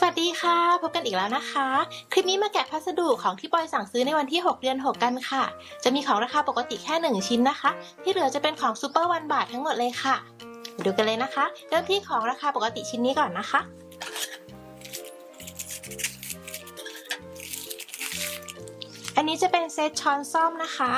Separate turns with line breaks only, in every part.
สวัสดีค่ะ พบกันอีกแล้วนะคะ คลิปนี้มาแกะพัสดุของที่ปอยสั่งซื้อในวันที่ 6 เดือน 6 กันค่ะ จะมีของราคาปกติแค่ 1 ชิ้นนะคะ ที่เหลือจะเป็นของซูเปอร์วันบาททั้งหมดเลยค่ะมาดูกันเลยนะคะ เริ่มที่ของราคาปกติชิ้นนี้ก่อนนะคะ อันนี้จะเป็นเซตช้อนซ่อมนะคะ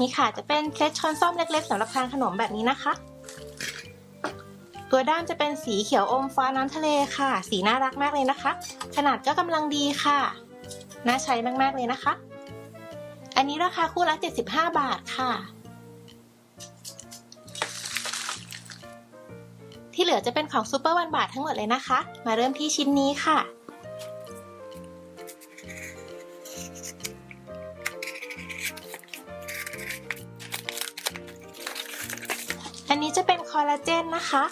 นี่ค่ะจะเป็นเซตช้อนซ่อมเล็ก ๆสำหรับทานขนมแบบนี้นะคะ ตัวด้ามจะเป็นสีเขียวอมฟ้าน้ำทะเลค่ะ สีน่ารักมากเลยนะคะ ขนาดก็กำลังดีค่ะ น่าใช้มากๆเลยนะคะ อันนี้ราคาคู่ละ 75 บาทค่ะ ที่เหลือจะเป็นของซูเปอร์วันบาททั้งหมดเลยนะคะ มาเริ่มที่ชิ้นนี้ค่ะ อันนี้จะเป็นคอลลาเจนนะคะ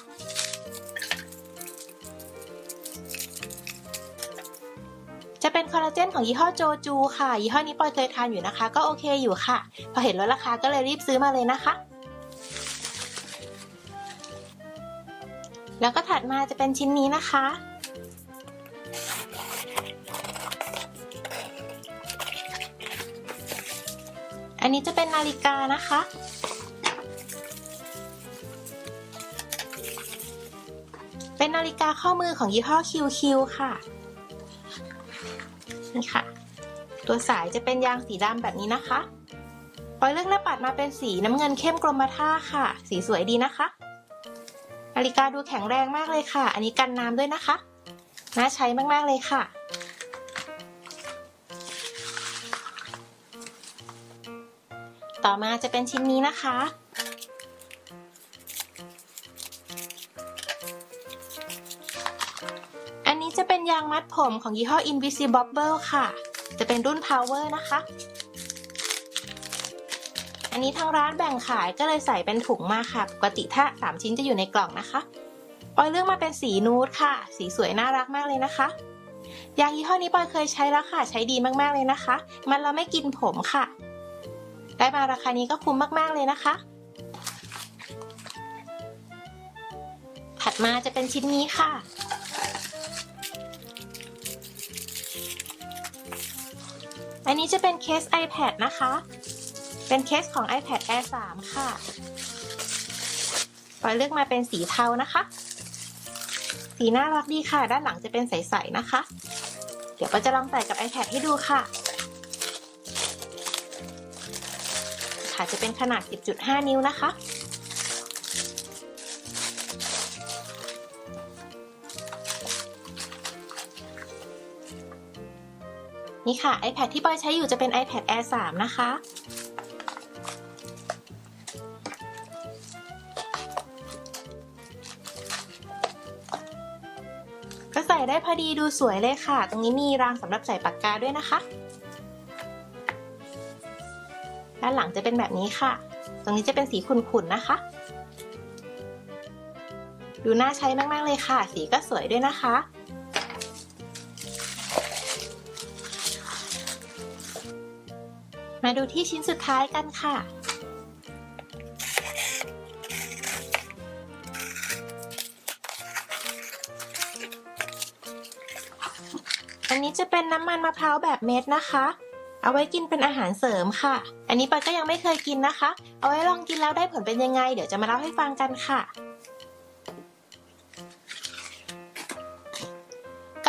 จะเป็นคอลลาเจนของยี่ห้อโจจูค่ะ ยี่ห้อนี้ปอยเคยทานอยู่นะคะ ก็โอเคอยู่ค่ะ พอเห็นลดราคาก็เลยรีบซื้อมาเลยนะคะ แล้วก็ถัดมาจะเป็นชิ้นนี้นะคะอันนี้จะเป็นนาฬิกานะคะ เป็นนาฬิกาข้อมือของยี่ห้อ QQ ค่ะ นี่ค่ะ ตัวสายจะเป็นยางสีดำแบบนี้นะคะปอยเลือกหน้าปัดมาเป็นสีน้ำเงินเข้มกรมท่าค่ะ สีสวยดีนะคะ นาฬิกาดูแข็งแรงมากเลยค่ะ อันนี้กันน้ำด้วยนะคะ น่าใช้มากๆเลยค่ะต่อมาจะเป็นชิ้นนี้นะคะ ยางมัดผมของยี่ห้อ Invisibobble ค่ะ จะเป็นรุ่น Power นะคะ อันนี้ทางร้านแบ่งขายก็เลยใส่เป็นถุงมาค่ะ ปกติถ้า 3 ชิ้นจะอยู่ในกล่องนะคะปอยเลือกมาเป็นสีนูดค่ะ สีสวยน่ารักมากเลยนะคะยางยี่ห้อนี้ปอยเคยใช้แล้วค่ะ ใช้ดีมากๆเลยนะคะ มันเราไม่กินผมค่ะ ได้มาราคานี้ก็คุ้มมากๆเลยนะคะ ถัดมาจะเป็นชิ้นนี้ค่ะ อันนี้จะเป็นเคส iPad นะคะ เป็นเคสของ iPad Air 3 ค่ะปอยเลือกมาเป็นสีเทานะคะ สีน่ารักดีค่ะ ด้านหลังจะเป็นใสๆนะคะ เดี๋ยวปอยจะลองใส่กับ iPad ให้ดูค่ะ ค่ะจะเป็นขนาด 10.5 นิ้วนะคะ นี่ค่ะ iPad ที่ปอยใช้อยู่จะเป็น iPad Air 3 นะคะ ก็ใส่ได้พอดีดูสวยเลยค่ะ ตรงนี้มีรางสำหรับใส่ปากกาด้วยนะคะ ด้านหลังจะเป็นแบบนี้ค่ะ ตรงนี้จะเป็นสีขุ่นๆนะคะ ดูน่าใช้มากๆเลยค่ะ สีก็สวยด้วยนะคะ มาดูที่ชิ้นสุดท้ายกันค่ะ อันนี้จะเป็นน้ำมันมะพร้าวแบบเม็ดนะคะ เอาไว้กินเป็นอาหารเสริมค่ะ อันนี้ปอยก็ยังไม่เคยกินนะคะ เอาไว้ลองกินแล้วได้ผลเป็นยังไง เดี๋ยวจะมาเล่าให้ฟังกันค่ะ